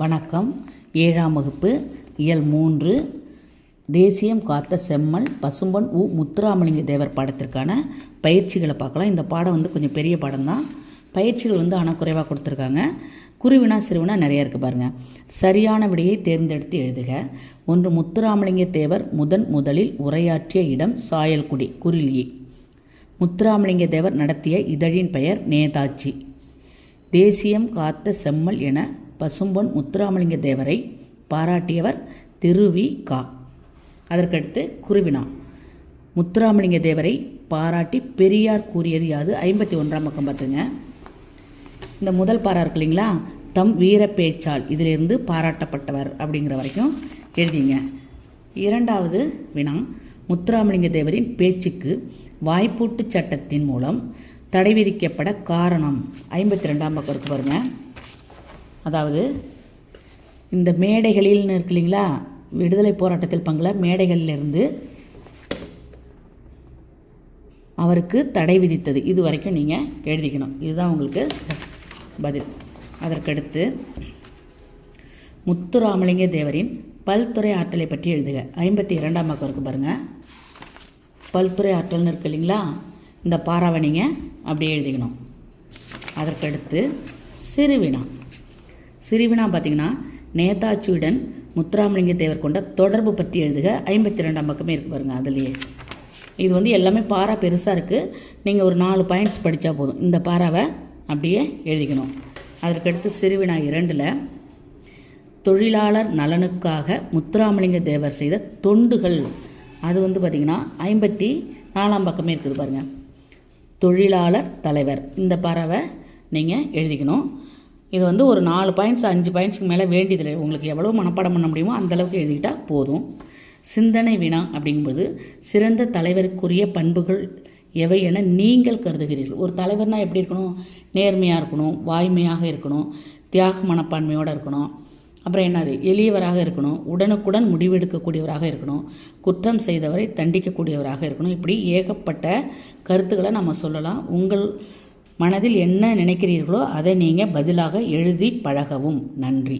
வணக்கம். ஏழாம் வகுப்பு இயல் மூன்று தேசியம் காத்த செம்மல் பசும்பொன் உ முத்துராமலிங்க தேவர் பாடத்திற்கான பயிற்சிகளை பார்க்கலாம். இந்த பாடம் வந்து கொஞ்சம் பெரிய பாடம் தான் பயிற்சிகள் வந்து ஆனால் குறைவாக கொடுத்துருக்காங்க. குருவினா சிறுவினா நிறையா இருக்குது பாருங்கள் சரியான விடையை தேர்ந்தெடுத்து எழுதுக. ஒன்று முத்துராமலிங்க தேவர் முதன் முதலில் உரையாற்றிய இடம் சாயல்குடி குரிலியே. முத்துராமலிங்க தேவர் நடத்திய இதழின் பெயர் நேதாஜி. தேசியம் காத்த செம்மல் என பசும்பொன் முத்துராமலிங்க தேவரை பாராட்டியவர் திருவி கா. அதற்கடுத்து குருவினா. முத்துராமலிங்க தேவரை பாராட்டி பெரியார் கூறியது யாது? ஐம்பத்தி ஒன்றாம் பக்கம் பார்த்துங்க. இந்த முதல் பாரா இருக்கு இல்லைங்களா? தம் வீர பேச்சால் இதிலிருந்து பாராட்டப்பட்டவர் அப்படிங்கிற வரைக்கும் எழுதிங்க. இரண்டாவது வினா. முத்துராமலிங்க தேவரின் பேச்சுக்கு வாய்ப்பூட்டு சட்டத்தின் மூலம் தடை விதிக்கப்பட காரணம். ஐம்பத்தி ரெண்டாம் பக்கம் இருக்கு பாருங்கள் அதாவது இந்த மேடைகளில்னு இருக்கு இல்லைங்களா விடுதலை போராட்டத்தில் பங்குல மேடைகளிலிருந்து அவருக்கு தடை விதித்தது. இது வரைக்கும் நீங்கள் எழுதிக்கணும். இதுதான் உங்களுக்கு பதில். அதற்கடுத்து முத்துராமலிங்க தேவரின் பல்துறை ஆற்றலை பற்றி எழுதுக. ஐம்பத்தி இரண்டாம் பக்கம் பாருங்கள் பல்துறை ஆற்றல்னு இருக்கு இல்லைங்களா இந்த பாராவை நீங்கள் அப்படியே எழுதிக்கணும். அதற்கடுத்து சிறுவினா சிறுவினா பார்த்தீங்கன்னா நேதாஜியுடன் முத்துராமலிங்க தேவர் கொண்ட தொடர்பு பற்றி எழுதுக. ஐம்பத்தி ரெண்டாம் பக்கமே இருக்குது பாருங்க அதுலேயே. இது வந்து எல்லாமே பாரா பெருசாக இருக்குது நீங்கள் ஒரு நாலு பாயிண்ட்ஸ் படித்தா போதும். இந்த பாராவை அப்படியே எழுதிக்கணும். அதற்கடுத்து சிறுவினா இரண்டில் தொழிலாளர் நலனுக்காக முத்துராமலிங்க தேவர் செய்த தொண்டுகள். அது வந்து பார்த்திங்கன்னா ஐம்பத்தி நாலாம் பக்கமே இருக்குது பாருங்கள் தொழிலாளர் தலைவர். இந்த பறவை நீங்கள் எழுதிக்கணும். இது வந்து ஒரு நாலு பாயிண்ட்ஸ் அஞ்சு பாயிண்ட்ஸ்க்கு மேலே வேண்டியதில்லை. உங்களுக்கு எவ்வளோ மனப்பாடம் பண்ண முடியுமோ அந்தளவுக்கு எழுதிக்கிட்டால் போதும். சிந்தனை வினா அப்படிங்கும்போது சிறந்த தலைவருக்குரிய பண்புகள் எவை என நீங்கள் கருதுகிறீர்கள். ஒரு தலைவர்னால் எப்படி இருக்கணும்? நேர்மையாக இருக்கணும் வாய்மையாக இருக்கணும் தியாக மனப்பான்மையோடு இருக்கணும். அப்புறம் என்னது? எளியவராக இருக்கணும் உடனுக்குடன் முடிவெடுக்கக்கூடியவராக இருக்கணும் குற்றம் செய்தவரை தண்டிக்கக்கூடியவராக இருக்கணும். இப்படி ஏகப்பட்ட கருத்துக்களை நம்ம சொல்லலாம். உங்கள் மனதில் என்ன நினைக்கிறீர்களோ அதை நீங்கள் பதிலாக எழுதி பழகவும். நன்றி.